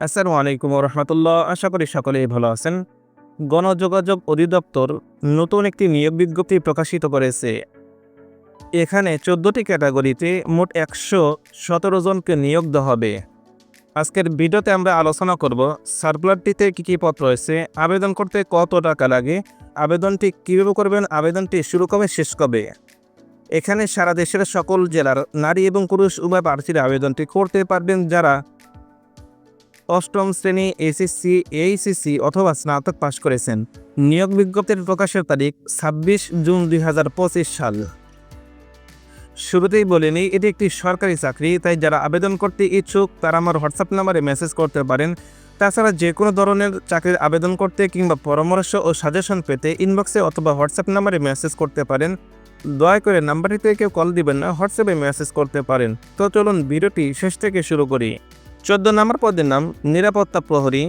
আসসালামু আলাইকুম রহমতুল্লাহ। আশা করি সকলেই ভালো আছেন। গণযোগাযোগ অধিদপ্তর নতুন একটি নিয়োগ বিজ্ঞপ্তি প্রকাশিত করেছে। এখানে চোদ্দোটি ক্যাটাগরিতে মোট একশো সতেরো জনকে নিয়োগ দেওয়া হবে। আজকের ভিডিওতে আমরা আলোচনা করব, সার্কুলারটিতে কী কী পদ রয়েছে, আবেদন করতে কত টাকা লাগে, আবেদনটি কীভাবে করবেন, আবেদনটি শুরু কবে, শেষ কবে? এখানে সারা দেশের সকল জেলার নারী এবং পুরুষ উভয় প্রার্থীরা আবেদনটি করতে পারবেন যারা অষ্টম শ্রেণি এসএসসি এইচএসসি অথবা স্নাতক পাশ করেছেন। নিয়োগ বিজ্ঞপ্তির প্রকাশের তারিখ ছাব্বিশ জুন দুই হাজার পঁচিশ সাল। শুরুতেই বলে নিই, এটি একটি সরকারি চাকরি, তাই যারা আবেদন করতে ইচ্ছুক, তারা আমার হোয়াটসঅ্যাপ নাম্বারে মেসেজ করতে পারেন। তাছাড়া যে কোনো ধরনের চাকরির আবেদন করতে কিংবা পরামর্শ ও সাজেশন পেতে ইনবক্সে অথবা হোয়াটসঅ্যাপ নাম্বারে মেসেজ করতে পারেন। দয়া করে নাম্বারটিতে কেউ কল দিবেন না, হোয়াটসঅ্যাপে মেসেজ করতে পারেন। তো চলুন ভিডিওটি শেষ থেকে শুরু করি। চোদ্দ নম্বর পদের নাম নিরাপত্তা প্রহরী।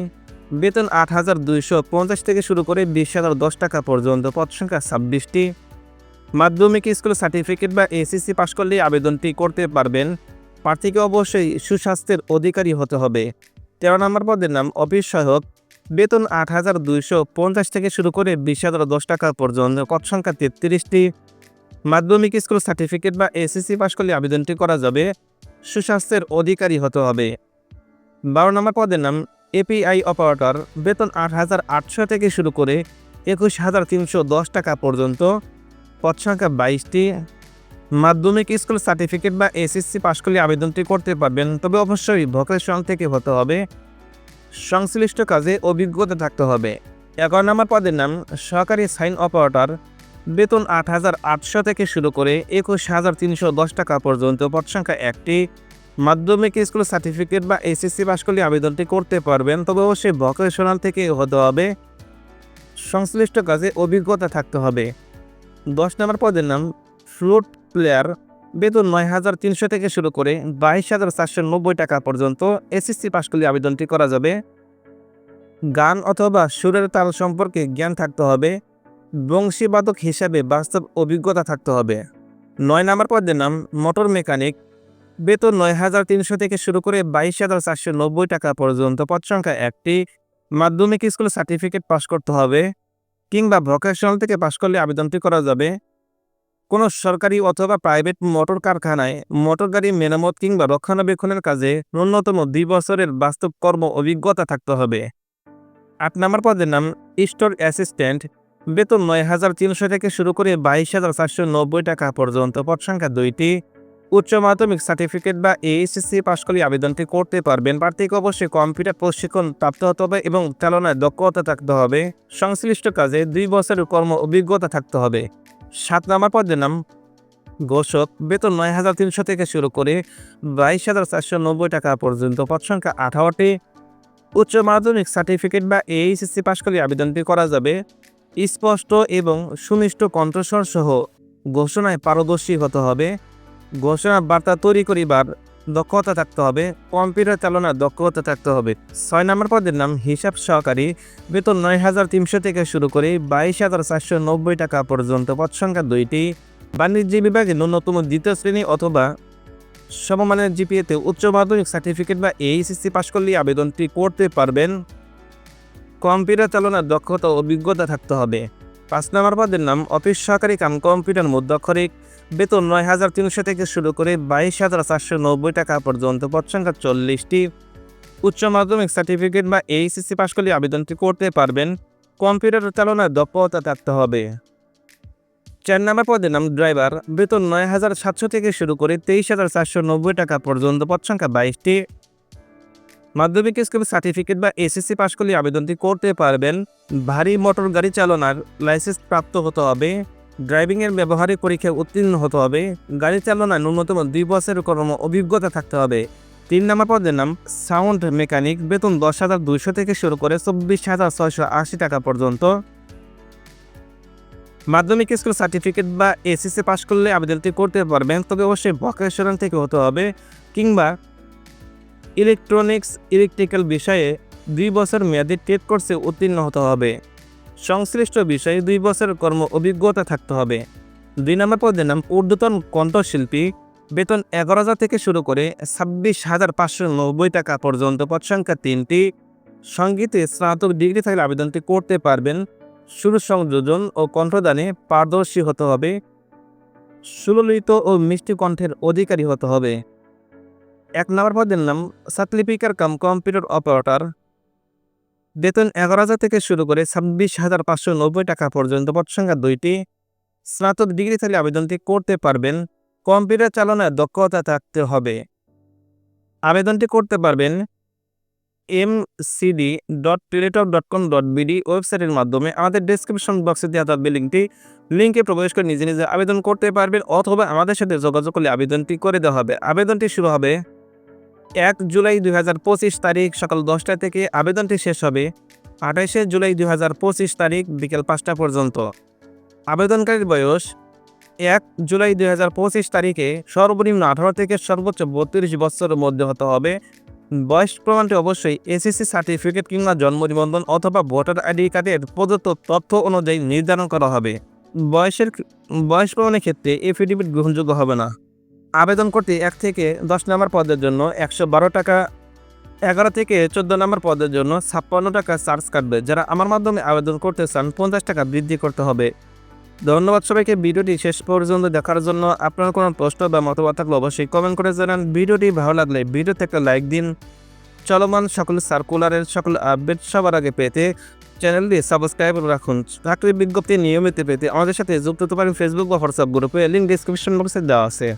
বেতন আট হাজার দুইশো পঞ্চাশ থেকে শুরু করে বিশ হাজার দশ টাকা পর্যন্ত, পদ সংখ্যা ছাব্বিশটি। মাধ্যমিক স্কুল সার্টিফিকেট বা এসএসসি পাশ করলে আবেদনটি করতে পারবেন। প্রার্থীকে অবশ্যই সুস্বাস্থ্যের অধিকারী হতে হবে। তেরো নম্বর পদের নাম অফিস সহায়ক। বেতন আট হাজার দুইশো পঞ্চাশ থেকে শুরু করে বিশ হাজার দশ টাকা পর্যন্ত, পদ সংখ্যা তেত্রিশটি। মাধ্যমিক স্কুল সার্টিফিকেট বা এসএসসি পাশ করলে আবেদনটি করা যাবে। সুস্বাস্থ্যের অধিকারী হতে হবে। বারো নম্বর পদের নাম এপিআই অপারেটর। বেতন আট হাজার আটশো থেকে শুরু করে একুশ হাজার তিনশো দশ টাকা পর্যন্ত। পদ সংখ্যা বাইশটি। মাধ্যমিক স্কুল সার্টিফিকেট বা এসএসসি পাশ করলে আবেদনটি করতে পারবেন, তবে অবশ্যই ভোকেশন থেকে হতে হবে। সংশ্লিষ্ট কাজে অভিজ্ঞতা থাকতে হবে। এগারো নম্বর পদের নাম সহকারী সাইন অপারেটর। বেতন আট হাজার আটশো থেকে শুরু করে একুশ হাজার তিনশো দশ টাকা পর্যন্ত। পদ সংখ্যা একটি। মাধ্যমিক স্কুল সার্টিফিকেট বা এসএসসি পাশ করলে আবেদনটি করতে পারবেন, তবে অবশ্যই ভোকেশনাল থেকে হতে হবে। সংশ্লিষ্ট কাজে অভিজ্ঞতা থাকতে হবে। দশ নম্বর পদের নাম, ফ্লুট প্লেয়ার। বেতন নয় হাজার তিনশো থেকে শুরু করে বাইশ হাজার চারশো নব্বই টাকা পর্যন্ত এসএসসি পাশ করলে আবেদনটি করা যাবে। গান অথবা সুরের তাল সম্পর্কে জ্ঞান থাকতে হবে। বংশীবাদক হিসাবে বাস্তব অভিজ্ঞতা থাকতে হবে। নয় নম্বর পদের নাম, মোটর মেকানিক। বেতন নয় হাজার তিনশো থেকে শুরু করে বাইশ হাজার চারশো নব্বই টাকা পর্যন্ত, পদ সংখ্যা একটি। মাধ্যমিক স্কুল সার্টিফিকেট পাশ করতে হবে কিংবা ভোকেশনাল থেকে পাশ করলে আবেদনটি করা যাবে। কোনো সরকারি অথবা প্রাইভেট মোটর কারখানায় মোটর গাড়ি মেরামত কিংবা রক্ষণাবেক্ষণের কাজে ন্যূনতম দুই বছরের বাস্তব কর্ম অভিজ্ঞতা থাকতে হবে। আট নম্বর পদের নাম, স্টোর অ্যাসিস্ট্যান্ট। বেতন নয় হাজার তিনশো থেকে শুরু করে বাইশ হাজার চারশো নব্বই টাকা পর্যন্ত, পদ সংখ্যা দুইটি। উচ্চ মাধ্যমিক সার্টিফিকেট বা এইচএসসি পাশ করলে আবেদনটি করতে পারবেন। প্রার্থীকে অবশ্যই কম্পিউটার প্রশিক্ষণ প্রাপ্ত হতে হবে এবং চালনায় দক্ষতা থাকতে হবে। সংশ্লিষ্ট কাজে দুই বছরের কর্ম অভিজ্ঞতা থাকতে হবে। সাত নম্বর পদের নাম, ঘোষক। বেতন নয় হাজার তিনশো থেকে শুরু করে বাইশ হাজার চারশো নব্বই টাকা পর্যন্ত। পদ সংখ্যা আঠারোটি। উচ্চ মাধ্যমিক সার্টিফিকেট বা এইচএসসি পাশ করলে আবেদনটি করা যাবে। স্পষ্ট এবং সুনিষ্ট কণ্ঠস্বর সহ ঘোষণায় পারদর্শী হতে হবে। ঘোষণা বার্তা তৈরি করিবার দক্ষতা থাকতে হবে, কম্পিউটার চালনার দক্ষতা থাকতে হবে। ছয় নম্বর পদের নাম হিসাব সহকারী। বেতন নয় হাজার তিনশো থেকে শুরু করে বাইশ হাজার চারশো নব্বই টাকা পর্যন্ত পদ সংখ্যা দুইটি। বাণিজ্য বিভাগে ন্যূনতম দ্বিতীয় শ্রেণি অথবা সমমানের জিপিএতে উচ্চ মাধ্যমিক সার্টিফিকেট বা এইচএসসি পাশ করলে আবেদনটি করতে পারবেন। কম্পিউটার চালনার দক্ষতা অভিজ্ঞতা থাকতে হবে। পাঁচ নম্বর পদের নাম অফিস সহকারী কাম কম্পিউটার মধ্যক্ষরিক বেতন নয় হাজার তিনশো থেকে শুরু করে বাইশ হাজার চারশো নব্বই টাকা পর্যন্ত, পদ সংখ্যা চল্লিশটি। উচ্চ মাধ্যমিক সার্টিফিকেট বা এইচএসসি পাশ করলে আবেদনটি করতে পারবেন। কম্পিউটার চালনায় দক্ষতা থাকতে হবে। চার নম্বর পদের নাম ড্রাইভার। বেতন নয় হাজার সাতশো থেকে শুরু করে তেইশ হাজার চারশো নব্বই টাকা পর্যন্ত, পদ সংখ্যা বাইশটি। মাধ্যমিক স্কুল সার্টিফিকেট বা এসএসসি পাশ করলে আবেদনটি করতে পারবেন। ভারী মোটর গাড়ি চালনার লাইসেন্স প্রাপ্ত হতে হবে। ড্রাইভিংয়ের ব্যবহারিক পরীক্ষায় উত্তীর্ণ হতে হবে। গাড়ি চালনায় ন্যূনতম দুই বছরের কর্ম অভিজ্ঞতা থাকতে হবে। তিন নম্বর পদের নাম সাউন্ড মেকানিক, বেতন দশ হাজার দুইশো থেকে শুরু করে চব্বিশ হাজার ছয়শো আশি টাকা পর্যন্ত। মাধ্যমিক স্কুল সার্টিফিকেট বা এসএসসি পাশ করলে আবেদনটি করতে পারবেন, তবে অবশ্যই ভকেশনাল থেকে হতে হবে কিংবা ইলেকট্রনিক্স, ইলেকট্রিক্যাল বিষয়ে দুই বছর মেয়াদি টেট কোর্সে উত্তীর্ণ হতে হবে। সংশ্লিষ্ট বিষয়ে দুই বছর কর্ম অভিজ্ঞতা থাকতে হবে। দুই নম্বর পদের নাম ঊর্ধ্বতন কণ্ঠশিল্পী। বেতন এগারো হাজার থেকে শুরু করে ছাব্বিশ হাজার পাঁচশো নব্বই টাকা পর্যন্ত পদ সংখ্যা তিনটি। সঙ্গীতে স্নাতক ডিগ্রি থাকলে আবেদনটি করতে পারবেন। সুর সংযোজন ও কণ্ঠদানে পারদর্শী হতে হবে। সুললিত ও মিষ্টি কণ্ঠের অধিকারী হতে হবে। এক নম্বর পদের নাম সাতলিপিকার কাম কম্পিউটার অপারেটর। বেতন এগারো হাজার থেকে শুরু করে ছাব্বিশ হাজার পাঁচশো নব্বই টাকা পর্যন্ত পদ সংখ্যা দুইটি। স্নাতক ডিগ্রি থাকলে আবেদনটি করতে পারবেন। কম্পিউটার চালনায় দক্ষতা থাকতে হবে। আবেদনটি করতে পারবেন M CD dot Teletalk dot com dot BD ওয়েবসাইটের মাধ্যমে। আমাদের ডেসক্রিপশন বক্সে দেওয়া থাকবে লিঙ্কটি লিঙ্কে প্রবেশ করে নিজে নিজে আবেদন করতে পারবেন অথবা আমাদের সাথে যোগাযোগ করলে আবেদনটি করে দেওয়া হবে। আবেদনটি শুরু হবে এক জুলাই দুই হাজার পঁচিশ তারিখ সকাল দশটা থেকে আবেদনটি শেষ হবে, আঠাশে জুলাই দুই হাজার পঁচিশ তারিখ বিকেল পাঁচটা পর্যন্ত। আবেদনকারীর বয়স এক জুলাই দুই হাজার পঁচিশ তারিখে সর্বনিম্ন আঠারো থেকে সর্বোচ্চ বত্রিশ বছরের মধ্যে হতে হবে। বয়স প্রমাণটি অবশ্যই এসএসসি সার্টিফিকেট কিংবা জন্ম নিবন্ধন অথবা ভোটার আইডি কার্ডের প্রদত্ত তথ্য অনুযায়ী নির্ধারণ করা হবে। বয়সের বয়স প্রমাণের ক্ষেত্রে এফিডেভিট গ্রহণযোগ্য হবে না। আবেদন করতে এক থেকে দশ নম্বর পদের জন্য একশো বারো টাকা, এগারো থেকে চোদ্দ নম্বর পদের জন্য ছাপ্পান্ন টাকা চার্জ কাটবে। যারা আমার মাধ্যমে আবেদন করতে চান, পঞ্চাশ টাকা বৃদ্ধি করতে হবে। ধন্যবাদ সবাইকে। ভিডিওটি শেষ পর্যন্ত দেখার জন্য আপনার কোনো প্রশ্ন বা মতামত থাকলে অবশ্যই কমেন্ট করে জানান। ভিডিওটি ভালো লাগলে ভিডিওতে একটা লাইক দিন। চলমান সকল সার্কুলারের সকল আপডেট সবার আগে পেতে চ্যানেলটি সাবস্ক্রাইব রাখুন। চাকরির বিজ্ঞপ্তি নিয়মিত পেতে আমাদের সাথে যুক্ত হতে পারেন ফেসবুক বা হোয়াটসঅ্যাপ গ্রুপে। লিঙ্ক ডিসক্রিপশন বক্সে দেওয়া আছে।